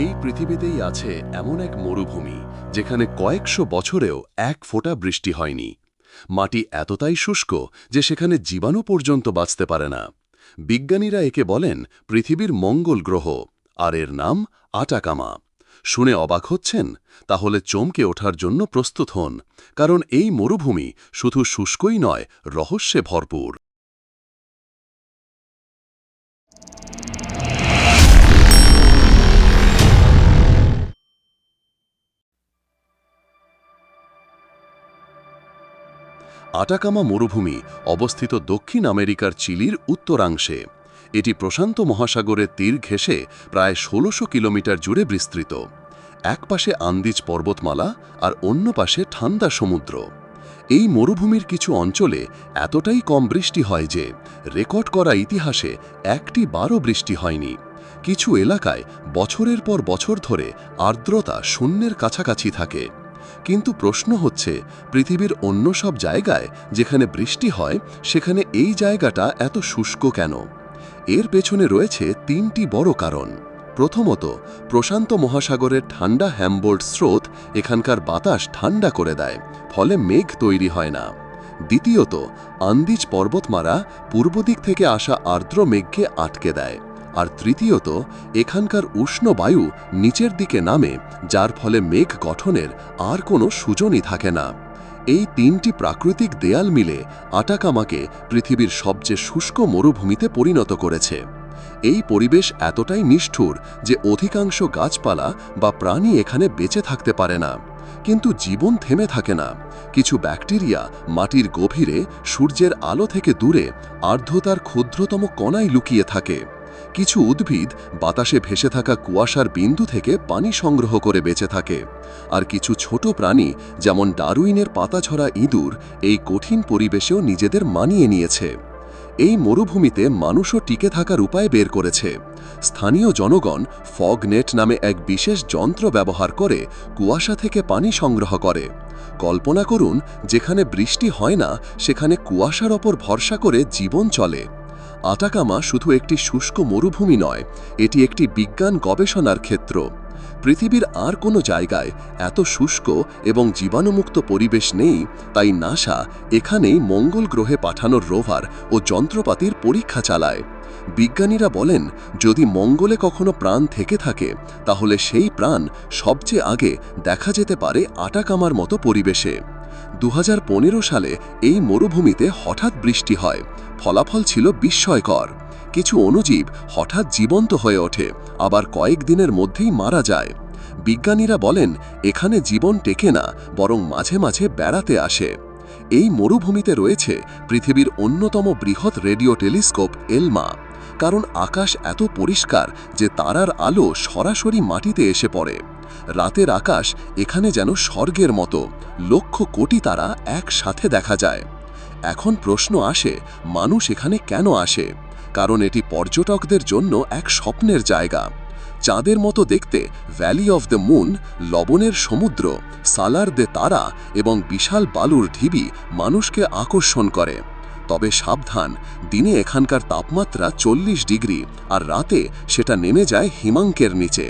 এই পৃথিবীতেই আছে এমন এক মরুভূমি, যেখানে কয়েকশো বছরেও এক ফোঁটা বৃষ্টি হয়নি। মাটি এতটাই শুষ্ক যে সেখানে জীবাণু পর্যন্ত বাঁচতে পারে না। বিজ্ঞানীরা একে বলেন পৃথিবীর মঙ্গল গ্রহ, আর এর নাম আটাকামা। শুনে অবাক হচ্ছেন? তাহলে চমকে ওঠার জন্য প্রস্তুত হন, কারণ এই মরুভূমি শুধু শুষ্কই নয়, রহস্যে ভরপুর। আটাকামা মরুভূমি অবস্থিত দক্ষিণ আমেরিকার চিলির উত্তরাংশে। এটি প্রশান্ত মহাসাগরের তীর ঘেঁষে প্রায় ষোলোশো কিলোমিটার জুড়ে বিস্তৃত। এক পাশে আন্দিজ পর্বতমালা আর অন্য পাশে ঠান্ডা সমুদ্র। এই মরুভূমির কিছু অঞ্চলে এতটাই কম বৃষ্টি হয় যে, রেকর্ড করা ইতিহাসে একটি বারও বৃষ্টি হয়নি। কিছু এলাকায় বছরের পর বছর ধরে আর্দ্রতা শূন্যের কাছাকাছি থাকে। কিন্তু প্রশ্ন হচ্ছে, পৃথিবীর অন্য সব জায়গায় যেখানে বৃষ্টি হয়, সেখানে এই জায়গাটা এত শুষ্ক কেন? এর পেছনে রয়েছে তিনটি বড় কারণ। প্রথমত, প্রশান্ত মহাসাগরের ঠান্ডা হ্যামবোল্ড স্রোত এখানকার বাতাস ঠান্ডা করে দেয়, ফলে মেঘ তৈরি হয় না। দ্বিতীয়ত, আন্দিজ পর্বতমারা পূর্ব দিক থেকে আসা আর্দ্র মেঘকে আটকে দেয়। আর তৃতীয়ত, এখানকার উষ্ণ বায়ু নিচের দিকে নামে, যার ফলে মেঘ গঠনের আর কোনো সুজনই থাকে না। এই তিনটি প্রাকৃতিক দেয়াল মিলে আটাকামাকে পৃথিবীর সবচেয়ে শুষ্ক মরুভূমিতে পরিণত করেছে। এই পরিবেশ এতটাই নিষ্ঠুর যে অধিকাংশ গাছপালা বা প্রাণী এখানে বেঁচে থাকতে পারে না। কিন্তু জীবন থেমে থাকে না। কিছু ব্যাকটেরিয়া মাটির গভীরে সূর্যের আলো থেকে দূরে আর্দ্রতার ক্ষুদ্রতম কণায় লুকিয়ে থাকে। কিছু উদ্ভিদ বাতাসে ভেসে থাকা কুয়াশার বিন্দু থেকে পানি সংগ্রহ করে বেঁচে থাকে। আর কিছু ছোট প্রাণী, যেমন ডারুইনের পাতাছড়া ইঁদুর, এই কঠিন পরিবেশেও নিজেদের মানিয়ে নিয়েছে। এই মরুভূমিতে মানুষও টিকে থাকার উপায় বের করেছে। স্থানীয় জনগণ ফগ নেট নামে এক বিশেষ যন্ত্র ব্যবহার করে কুয়াশা থেকে পানি সংগ্রহ করে। কল্পনা করুন, যেখানে বৃষ্টি হয় না, সেখানে কুয়াশার ওপর ভরসা করে জীবন চলে। আটাকামা শুধু একটি শুষ্ক মরুভূমি নয়, এটি একটি বিজ্ঞান গবেষণার ক্ষেত্র। পৃথিবীর আর কোনো জায়গায় এত শুষ্ক এবং জীবাণুমুক্ত পরিবেশ নেই, তাই নাসা এখানেই মঙ্গল গ্রহে পাঠানোর রোভার ও যন্ত্রপাতির পরীক্ষা চালায়। বিজ্ঞানীরা বলেন, যদি মঙ্গলে কখনো প্রাণ থেকে থাকে, তাহলে সেই প্রাণ সবচেয়ে আগে দেখা যেতে পারে আটাকামার মতো পরিবেশে। দু হাজার পনেরো সালে এই মরুভূমিতে হঠাৎ বৃষ্টি হয়। ফলাফল ছিল বিস্ময়কর। কিছু অণুজীব হঠাৎ জীবন্ত হয়ে ওঠে, আবার কয়েক দিনের মধ্যেই মারা যায়। বিজ্ঞানীরা বলেন, এখানে জীবন টেকে না, বরং মাঝে মাঝে বেড়াতে আসে। এই মরুভূমিতে রয়েছে পৃথিবীর অন্যতম বৃহৎ রেডিও টেলিস্কোপ, এলমা। কারণ আকাশ এত পরিষ্কার যে তারার আলো সরাসরি মাটিতে এসে পড়ে। রাতের আকাশ এখানে যেন স্বর্গের মতো। লক্ষ কোটি তারা একসাথে দেখা যায়। এখন প্রশ্ন আসে, মানুষ এখানে কেন আসে? কারণ এটি পর্যটকদের জন্য এক স্বপ্নের জায়গা। চাঁদের মতো দেখতে ভ্যালি অফ দ্য মুন লবণের সমুদ্র, সালার দে তারা এবং বিশাল বালুর ঢিবি মানুষকে আকর্ষণ করে। তবে সাবধান। দিনে এখানকার তাপমাত্রা চল্লিশ ডিগ্রি আর রাতে সেটা নেমে যায় হিমাঙ্কের নিচে।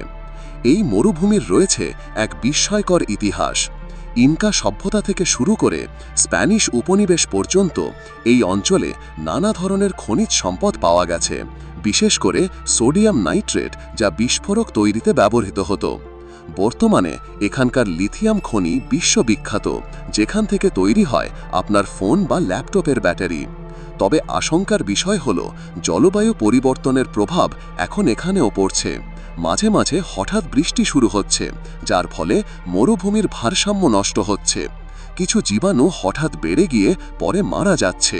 এই মরুভূমির রয়েছে এক বিস্ময়কর ইতিহাস। ইনকা সভ্যতা থেকে শুরু করে স্প্যানিশ উপনিবেশ পর্যন্ত এই অঞ্চলে নানা ধরনের খনিজ সম্পদ পাওয়া গেছে। বিশেষ করে সোডিয়াম নাইট্রেট যা বিস্ফোরক তৈরিতে ব্যবহৃত হতো। বর্তমানে এখানকার লিথিয়াম খনি বিশ্ববিখ্যাত, যেখান থেকে তৈরি হয় আপনার ফোন বা ল্যাপটপের ব্যাটারি। তবে আশঙ্কার বিষয় হল, জলবায়ু পরিবর্তনের প্রভাব এখন এখানেও পড়ছে। মাঝে মাঝে হঠাৎ বৃষ্টি শুরু হচ্ছে, যার ফলে মরুভূমির ভারসাম্য নষ্ট হচ্ছে। কিছু জীবাণু হঠাৎ বেড়ে গিয়ে পরে মারা যাচ্ছে।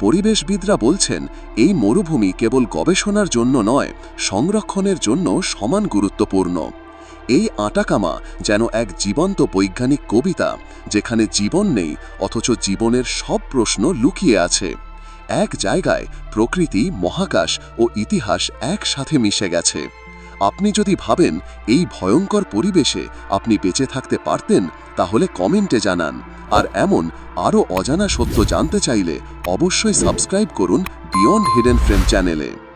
পরিবেশবিদরা বলছেন, এই মরুভূমি কেবল গবেষণার জন্য নয়, সংরক্ষণের জন্য সমান গুরুত্বপূর্ণ। এই আটাকামা যেন এক জীবন্ত বৈজ্ঞানিক কবিতা, যেখানে জীবন নেই, অথচ জীবনের সব প্রশ্ন লুকিয়ে আছে। এক জায়গায় প্রকৃতি, মহাকাশ ও ইতিহাস একসাথে মিশে গেছে। আপনি যদি ভাবেন এই ভয়ঙ্কর পরিবেশে আপনি বেঁচে থাকতে পারতেন, তাহলে কমেন্টে জানান। আর এমন আরও অজানা সত্য জানতে চাইলে অবশ্যই সাবস্ক্রাইব করুন বিয়ন্ড হিডেন ফ্রেম চ্যানেলে।